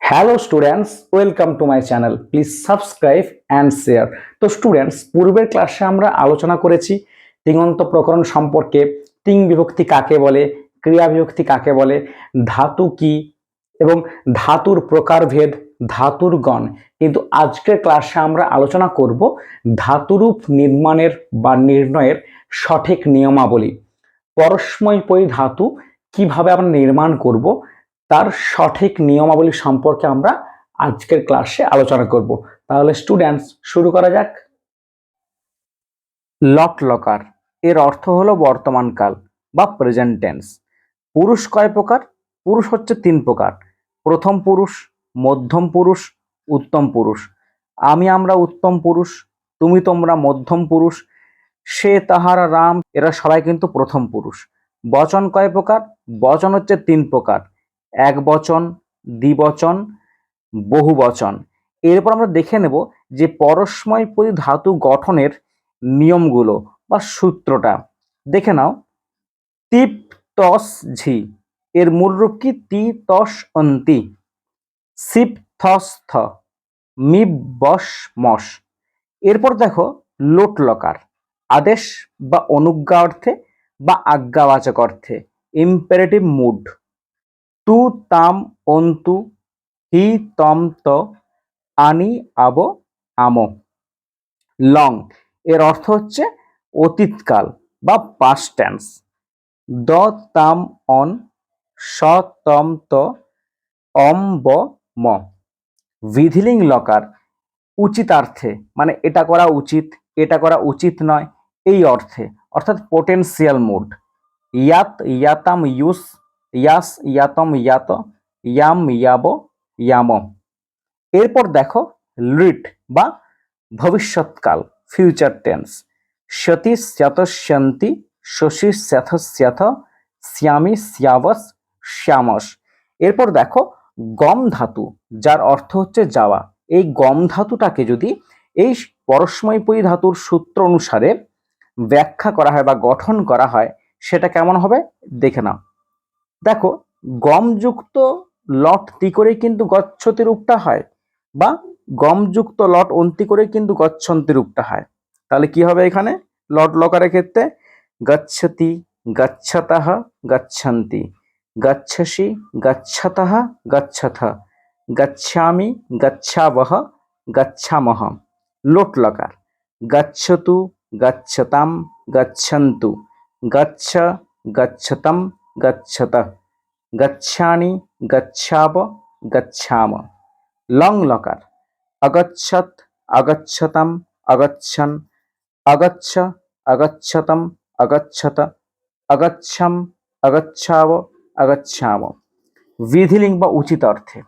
Hello students welcome to my channel please subscribe and share তো students পূর্বের ক্লাসে আমরা আলোচনা করেছি তিঙন্ত প্রকরণ সম্পর্কে। তিং বিভক্তি কাকে বলে? ক্রিয়া বিভক্তি কাকে বলে? ধাতু কি? এবং ধাতুর প্রকারভেদ, ধাতুর গণ। কিন্তু আজকের ক্লাসে আমরা আলোচনা করব ধাতুরূপ নির্মাণের বা নির্ণয়ের সঠিক নিয়মাবলী। পরস্ময়পয়ী ধাতু কীভাবে আমরা নির্মাণ করব তার সঠিক নিয়মাবলী সম্পর্কে আমরা আজকের ক্লাসে আলোচনা করব। তাহলে স্টুডেন্টস শুরু করা যাক। লট লকার এর অর্থ হলো বর্তমানকাল বা প্রেজেন্ট টেন্স পুরুষ কয় প্রকার? পুরুষ হচ্ছে তিন প্রকার। প্রথম পুরুষ, মধ্যম পুরুষ, উত্তম পুরুষ। আমি আমরা উত্তম পুরুষ, তুমি তোমরা মধ্যম পুরুষ, সে তাহারা রাম, এরা সবাই কিন্তু প্রথম পুরুষ। বচন কয় প্রকার? বচন হচ্ছে তিন প্রকার। এক বচন দ্বিবচন বহু বচন এরপর আমরা দেখে নেব যে পরস্ময়পদী ধাতু গঠনের নিয়মগুলো বা সূত্রটা। দেখে নাও। তিপ তস, ঝি। এর মূল রূপ কি? তি, তস, অন্তি। সিপ, থস, থ। মিব, বস, মস। এরপর দেখো লোট লকার। আদেশ বা অনুজ্ঞা অর্থে বা আজ্ঞাবাচক অর্থে। Imperative mood. তু তাম অন্তু, হি তম ত, আনি আব আম। লং, এর অর্থ হচ্ছে অতীতকাল বা পাস্ট টেন্স দ তাম অন, স তম ত, অম ব ম। বিধিলিং লকার, উচিতার্থে মানে এটা করা উচিত, এটা করা উচিত নয়, এই অর্থে, অর্থাৎ পোটেন্সিয়াল মুড ইয়াত, ইয়াতাম ইউস ইয়াস, ইয়াতম, ইয়াত, ইয়াম, ইয়াব, ইয়াম। এরপর দেখো লিট বা ভবিষ্যৎকাল ফিউচার টেন্স সতী স্যাতস্যন্তি, শশী স্যাথ স্যাথ শ্যামী শ্যাবস শ্যামস। এরপর দেখো গম ধাতু, যার অর্থ হচ্ছে যাওয়া। এই গম ধাতুটাকে যদি এই পরস্ময়পয়ী ধাতুর সূত্র অনুসারে ব্যাখ্যা করা হয় বা গঠন করা হয়, সেটা কেমন হবে? দেখে নাও। দেখো, গমযুক্ত লট করে কিন্তু গচ্ছতি রূপটা হয় বা গমযুক্ত লট অন্তি করে কিন্তু গচ্ছন্তি রূপটা হয়। তাহলে কি হবে এখানে? লট লকারের ক্ষেত্রে গচ্ছতি গচ্ছতঃ গচ্ছন্তি, গচ্ছসি গচ্ছতঃ গচ্ছথ, গচ্ছামি, গচ্ছাবহ, গচ্ছামহ। লোট লকার। গচ্ছতু, গচ্ছতাম, গচ্ছন্তু। গচ্ছ, গচ্ছতম গচ্ছত গচ্ছানি গচ্ছাব গচ্ছাম লং লকার অগচ্ছত অগচ্ছতম অগচ্ছন অগচ্ছ অগচ্ছতম অগচ্ছত অগচ্ছম অগচ্ছাব অগচ্ছাম বিধিলিং বা উচিত অর্থে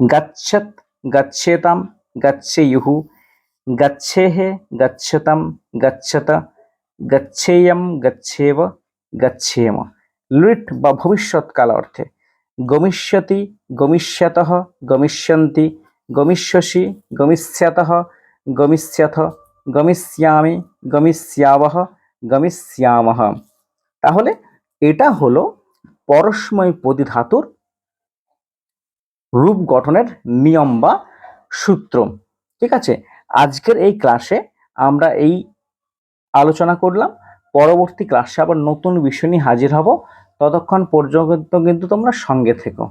গচ্ছত গচ্ছেতাম গচ্ছেয়ুঃ গচ্ছেহে গচ্ছতম গচ্ছত গচ্ছেয়ম গচ্ছেব গচ্ছেম লিট বা ভবিষ্যৎকাল অর্থে। গমিষ্যতি, গমিষ্যত, গমিষ্যন্তি, গমিষ্যসি, গমিষ্যত, গমিষ্যথ, গমিষ্যামি, গমিষ্যাবহ, গমিষ্যামহ। তাহলে এটা হলো পরস্ময় পদি ধাতুর রূপ গঠনের নিয়ম বা সূত্র। ঠিক আছে? আজকের এই ক্লাসে আমরা এই আলোচনা করলাম। পরবর্তী ক্লাসে আবার নতুন বিষয় নিয়ে হাজির হব। ততক্ষণ পর্যন্ত কিন্তু তোমরা সঙ্গে থেকো।